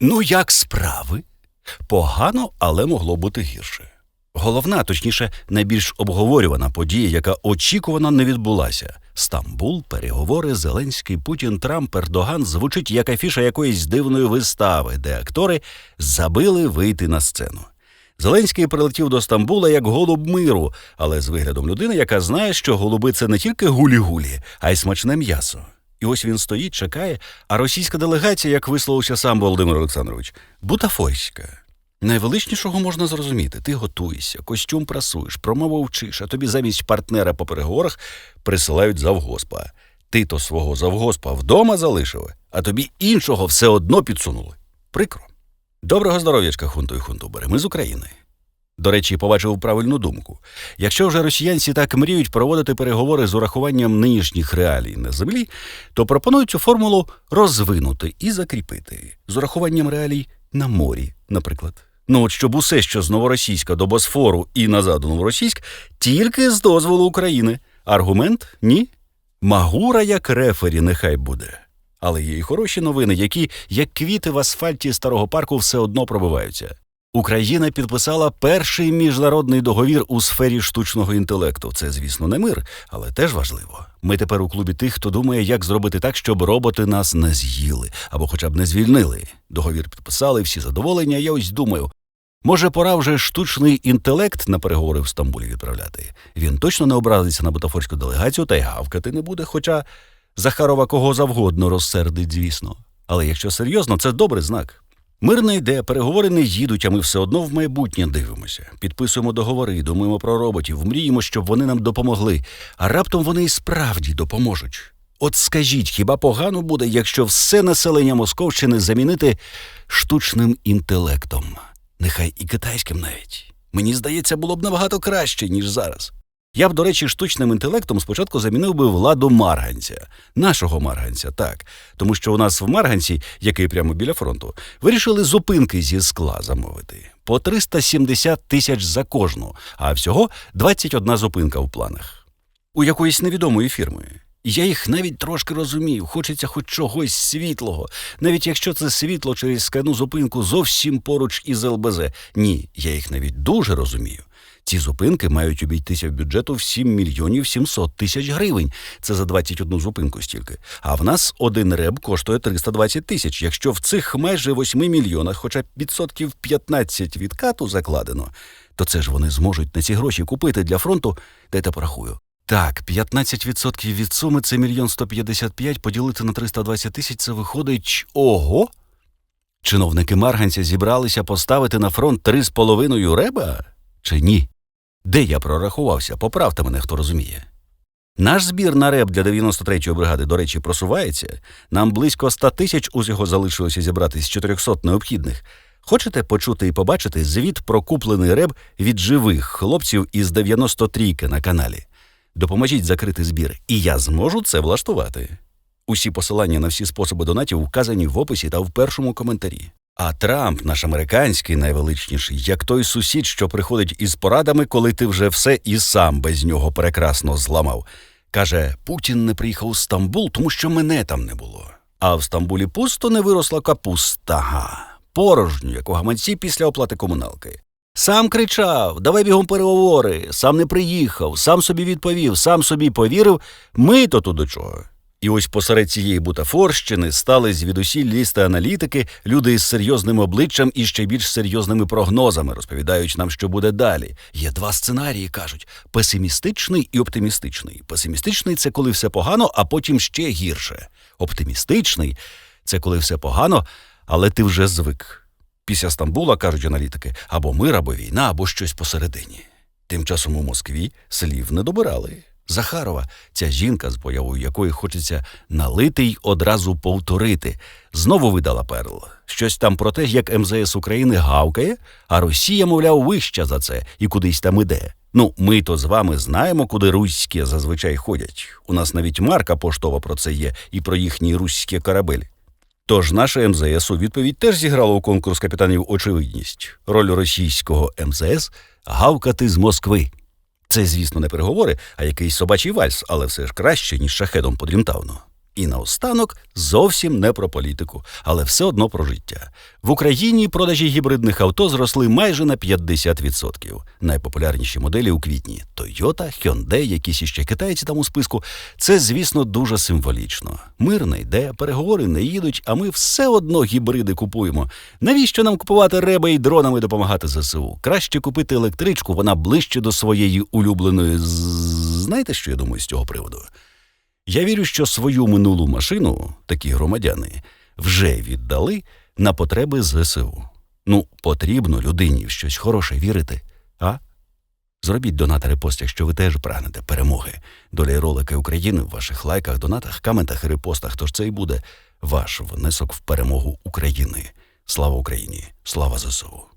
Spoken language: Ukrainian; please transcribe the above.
Ну, як справи? Погано, але могло бути гірше. Головна, точніше, найбільш обговорювана подія, яка очікувано не відбулася. Стамбул, переговори, Зеленський, Путін, Трамп, Ердоган звучить як афіша якоїсь дивної вистави, де актори забили вийти на сцену. Зеленський прилетів до Стамбула як голуб миру, але з виглядом людини, яка знає, що голуби це не тільки гулі-гулі, а й смачне м'ясо. Ось він стоїть, чекає, а російська делегація, як висловився сам Володимир Олександрович, бутафорська. Найвеличнішого можна зрозуміти. Ти готуєшся, костюм прасуєш, промову вчиш, а тобі замість партнера по переговорах присилають завгоспа. Ти то свого завгоспа вдома залишив, а тобі іншого все одно підсунули. Прикро. Доброго здоров'ячка, хунту і хунтубери. Ми з України. До речі, побачив правильну думку. Якщо вже росіянці так мріють проводити переговори з урахуванням нинішніх реалій на землі, то пропонують цю формулу розвинути і закріпити з урахуванням реалій на морі, наприклад. Ну от щоб усе, що з новоросійська до Босфору і назад у Новоросійськ, тільки з дозволу України. Аргумент ні. Магура як рефері нехай буде. Але є й хороші новини, які, як квіти в асфальті старого парку, все одно пробиваються. Україна підписала перший міжнародний договір у сфері штучного інтелекту. Це, звісно, не мир, але теж важливо. Ми тепер у клубі тих, хто думає, як зробити так, щоб роботи нас не з'їли або хоча б не звільнили. Договір підписали, всі задоволення. Я ось думаю. Може, пора вже штучний інтелект на переговори в Стамбулі відправляти. Він точно не образиться на бутафорську делегацію та й гавкати не буде, хоча Захарова кого завгодно розсердить, звісно. Але якщо серйозно, це добрий знак. Мир не йде, переговори не їдуть, а ми все одно в майбутнє дивимося. Підписуємо договори, думаємо про роботів, мріємо, щоб вони нам допомогли, а раптом вони і справді допоможуть. От скажіть, хіба погано буде, якщо все населення Московщини замінити штучним інтелектом? Нехай і китайським навіть. Мені здається, було б набагато краще, ніж зараз. Я б, до речі, штучним інтелектом спочатку замінив би владу марганця, нашого марганця, так. Тому що у нас в Марганці, який прямо біля фронту, вирішили зупинки зі скла замовити по 370 тисяч за кожну, а всього 21 зупинка в планах. У якоїсь невідомої фірми. Я їх навіть трошки розумію, хочеться хоч чогось світлого, навіть якщо це світло через скляну зупинку зовсім поруч із ЛБЗ. Ні, я їх навіть дуже розумію. Ці зупинки мають обійтися в бюджету в 7 мільйонів 700 тисяч гривень. Це за 21 зупинку стільки. А в нас один реб коштує 320 тисяч. Якщо в цих майже 8 мільйонах, хоча відсотків 15 відкату закладено, то це ж вони зможуть на ці гроші купити для фронту, дайте порахую. Так, 15% від суми це мільйон 155, поділити на 320 тисяч, це виходить ого. Чиновники Марганця зібралися поставити на фронт три з половиною реба? Чи ні? Де я прорахувався? Поправте мене, хто розуміє. Наш збір на реп для 93-ї бригади, до речі, просувається. Нам близько 100 тисяч усього залишилося зібрати з 400 необхідних. Хочете почути і побачити звіт про куплений реб від живих хлопців із 93-ки на каналі? Допоможіть закрити збір, і я зможу це влаштувати. Усі посилання на всі способи донатів вказані в описі та в першому коментарі. А Трамп, наш американський найвеличніший, як той сусід, що приходить із порадами, коли ти вже все і сам без нього прекрасно зламав. Каже: Путін не приїхав у Стамбул, тому що мене там не було. А в Стамбулі пусто не виросла капуста. Порожню, як у гаманці після оплати комуналки. Сам кричав, давай бігом переговори, сам не приїхав, сам собі відповів, сам собі повірив. Ми то тут до чого. І ось посеред цієї бутафорщини стали звідусіль лізти аналітики, люди із серйозним обличчям і ще більш серйозними прогнозами, розповідають нам, що буде далі. Є два сценарії, кажуть: песимістичний і оптимістичний. Песимістичний це коли все погано, а потім ще гірше. Оптимістичний це коли все погано, але ти вже звик. Після Стамбула, кажуть аналітики, або мир, або війна, або щось посередині. Тим часом у Москві слів не добирали. Захарова, ця жінка, з появою якої хочеться налити й одразу повторити, знову видала перл. Щось там про те, як МЗС України гавкає, а Росія, мовляв, вища за це і кудись там іде. Ну, ми то з вами знаємо, куди руські зазвичай ходять. У нас навіть марка поштова про це є і про їхній руський корабель. Тож наше МЗС у відповідь теж зіграло у конкурс капітанів очевидність. Роль російського МЗС гавкати з Москви. Це, звісно, не переговори, а якийсь собачий вальс, але все ж краще, ніж шахедом по Дрімтауну. І наостанок зовсім не про політику, але все одно про життя. В Україні продажі гібридних авто зросли майже на 50%. Найпопулярніші моделі у квітні Toyota, Hyundai, якісь іще китайці там у списку. Це, звісно, дуже символічно. Мир не йде, переговори не їдуть, а ми все одно гібриди купуємо. Навіщо нам купувати реби і дронами допомагати ЗСУ? Краще купити електричку, вона ближче до своєї улюбленої. Знаєте, що я думаю з цього приводу? Я вірю, що свою минулу машину такі громадяни вже віддали на потреби ЗСУ. Ну, потрібно людині в щось хороше вірити, а? Зробіть донат репост, якщо ви теж прагнете перемоги. Доля ролики України в ваших лайках, донатах, коментах і репостах. Тож це і буде ваш внесок в перемогу України. Слава Україні! Слава ЗСУ!